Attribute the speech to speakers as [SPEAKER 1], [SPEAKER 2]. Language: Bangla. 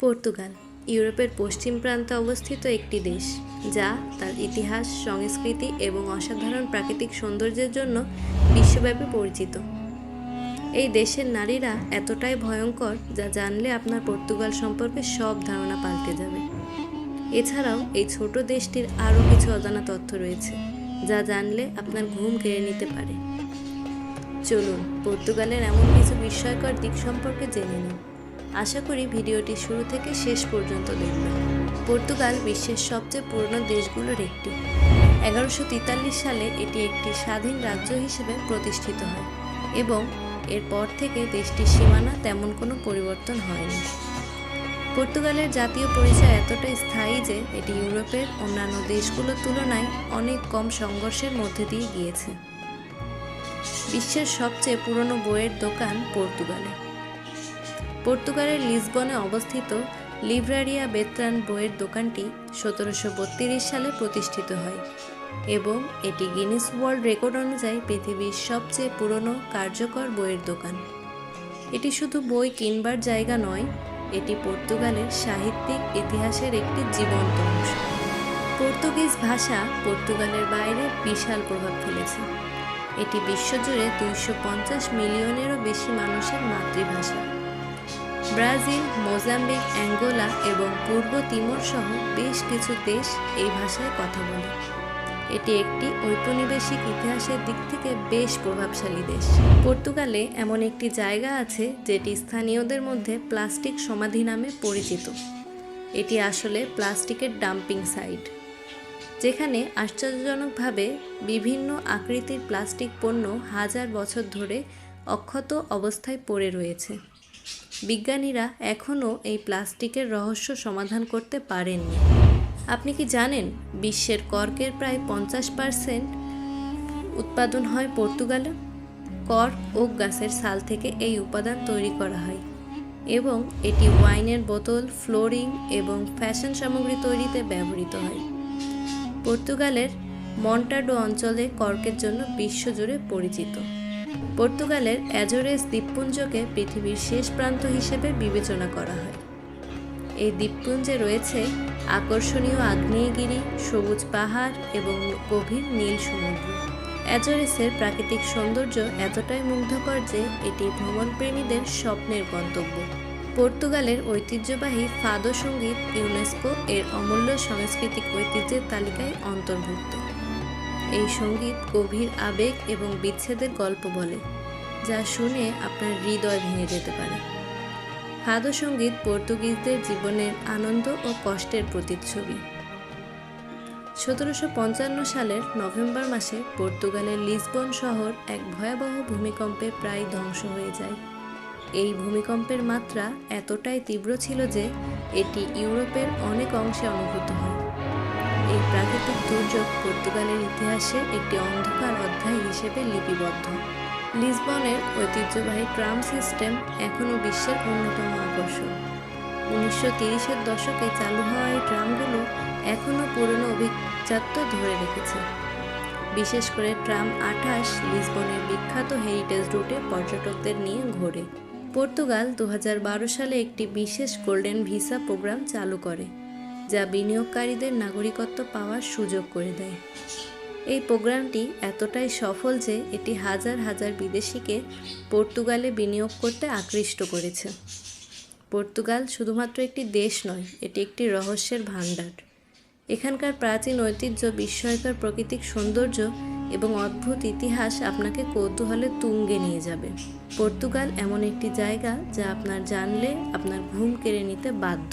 [SPEAKER 1] পর্তুগাল, ইউরোপের পশ্চিম প্রান্তে অবস্থিত একটি দেশ, যা তার ইতিহাস, সংস্কৃতি এবং অসাধারণ প্রাকৃতিক সৌন্দর্যের জন্য বিশ্বব্যাপী পরিচিত। এই দেশের নারীরা এতটাই ভয়ঙ্কর, যা জানলে আপনার পর্তুগাল সম্পর্কে সব ধারণা পাল্টে যাবে। এছাড়াও, এই ছোট দেশটির আরও কিছু অজানা তথ্য রয়েছে, যা জানলে আপনার ঘুম কেড়ে নিতে পারে। চলুন, পর্তুগালের এমন কিছু বিস্ময়কর দিক সম্পর্কে জেনে নিন আশা করি ভিডিওটি শুরু থেকে শেষ পর্যন্ত দেখবেন। পর্তুগাল বিশ্বের সবচেয়ে পুরনো দেশগুলোর একটি। এগারোশো সালে এটি একটি স্বাধীন রাজ্য হিসেবে প্রতিষ্ঠিত হয় এবং এরপর থেকে দেশটির সীমানা তেমন কোনো পরিবর্তন হয়নি। পর্তুগালের জাতীয় পরিচয় এতটাই স্থায়ী যে এটি ইউরোপের অন্যান্য দেশগুলোর তুলনায় অনেক কম সংঘর্ষের মধ্যে দিয়ে গিয়েছে। বিশ্বের সবচেয়ে পুরনো বইয়ের দোকান পর্তুগালে। পর্তুগালের লিসবনে অবস্থিত লিব্রারিয়া বেত্রান বইয়ের দোকানটি সতেরোশো বত্রিশ সালে প্রতিষ্ঠিত হয় এবং এটি গিনিস ওয়ার্ল্ড রেকর্ড অনুযায়ী পৃথিবীর সবচেয়ে পুরনো কার্যকর বইয়ের দোকান। এটি শুধু বই কিনবার জায়গা নয়, এটি পর্তুগালের সাহিত্যিক ইতিহাসের একটি জীবন্ত অংশ। পর্তুগিজ ভাষা পর্তুগালের বাইরে বিশাল প্রভাব ফেলেছে। এটি বিশ্বজুড়ে দুইশো পঞ্চাশ মিলিয়নেরও বেশি মানুষের মাতৃভাষা। ব্রাজিল, মোজাম্বিক, অ্যাঙ্গোলা এবং পূর্ব তিমোর সহ বেশ কিছু দেশ এই ভাষায় কথা বলে। এটি একটি ঔপনিবেশিক ইতিহাসের দিক থেকে বেশ প্রভাবশালী দেশ। পর্তুগালে এমন একটি জায়গা আছে যেটি স্থানীয়দের মধ্যে প্লাস্টিক সমাধি নামে পরিচিত। এটি আসলে প্লাস্টিকের ডাম্পিং সাইট, যেখানে আশ্চর্যজনকভাবে বিভিন্ন আকৃতির প্লাস্টিক পণ্য হাজার বছর ধরে অক্ষত অবস্থায় পড়ে রয়েছে। বিজ্ঞানীরা এখনও এই প্লাস্টিকের রহস্য সমাধান করতে পারেননি। আপনি কি জানেন বিশ্বের কর্কের প্রায় পঞ্চাশ পার্সেন্ট উৎপাদন হয় পর্তুগালে? কর্ক ওক গাছের সাল থেকে এই উপাদান তৈরি করা হয় এবং এটি ওয়াইনের বোতল, ফ্লোরিং এবং ফ্যাশন সামগ্রী তৈরিতে ব্যবহৃত হয়। পর্তুগালের মন্টাডো অঞ্চলে কর্কের জন্য বিশ্বজুড়ে পরিচিত। পর্তুগালের অ্যাজোরেস দ্বীপপুঞ্জকে পৃথিবীর শেষ প্রান্ত হিসেবে বিবেচনা করা হয়। এই দ্বীপপুঞ্জে রয়েছে আকর্ষণীয় আগ্নেয়গিরি, সবুজ পাহাড় এবং গভীর নীল সমুদ্র। অ্যাজোরেসের প্রাকৃতিক সৌন্দর্য এতটাই মুগ্ধকর যে এটি ভ্রমণপ্রেমীদের স্বপ্নের গন্তব্য। পর্তুগালের ঐতিহ্যবাহী ফাদো সংগীত ইউনেস্কো এর অমূল্য সাংস্কৃতিক ঐতিহ্যের তালিকায় অন্তর্ভুক্ত। এই সংগীত গভীর আবেগ এবং বিচ্ছেদের গল্প বলে, যা শুনে আপনার হৃদয় ভেঙে যেতে পারে। ফাদো সংগীত পর্তুগিজদের জীবনের আনন্দ ও কষ্টের প্রতিচ্ছবি। সতেরোশো পঞ্চান্ন সালের নভেম্বর মাসে পর্তুগালের লিসবন শহর এক ভয়াবহ ভূমিকম্পে প্রায় ধ্বংস হয়ে যায়। এই ভূমিকম্পের মাত্রা এতটাই তীব্র ছিল যে, এটি ইউরোপের অনেক অংশে অনুভূত হয়। এই প্রাকৃতিক দুর্যোগ পর্তুগালের ইতিহাসে একটি অন্ধকার অধ্যায় হিসেবে লিপিবদ্ধ। লিসবনের ঐতিহ্যবাহী ট্রাম সিস্টেম এখনও বিশ্বের অন্যতম আকর্ষণ উনিশশো তিরিশের দশকে চালু হওয়া এই ট্রামগুলো এখনও পুরনো অভিজাত্য ধরে রেখেছে। বিশেষ করে ট্রাম আঠাশ লিসবনের বিখ্যাত হেরিটেজ রুটে পর্যটকদের নিয়ে ঘোরে। পর্তুগাল দু হাজার বারো সালে একটি বিশেষ গোল্ডেন ভিসা প্রোগ্রাম চালু করে। যা বিনিয়োগকারীদের নাগরিকত্ব পাওয়ার সুযোগ করে দেয়। এই প্রোগ্রামটি এতটাই সফল যে এটি হাজার হাজার বিদেশিকে পর্তুগালে বিনিয়োগ করতে আকৃষ্ট করেছে। পর্তুগাল শুধুমাত্র একটি দেশ নয়, এটি একটি রহস্যের ভাণ্ডার। এখানকার প্রাচীন ঐতিহ্য, বিস্ময়কর প্রাকৃতিক সৌন্দর্য এবং অদ্ভুত ইতিহাস আপনাকে কৌতূহলে তুঙ্গে নিয়ে যাবে। পর্তুগাল এমন একটি জায়গা যা আপনার জানলে আপনার ঘুম কেড়ে নিতে বাধ্য।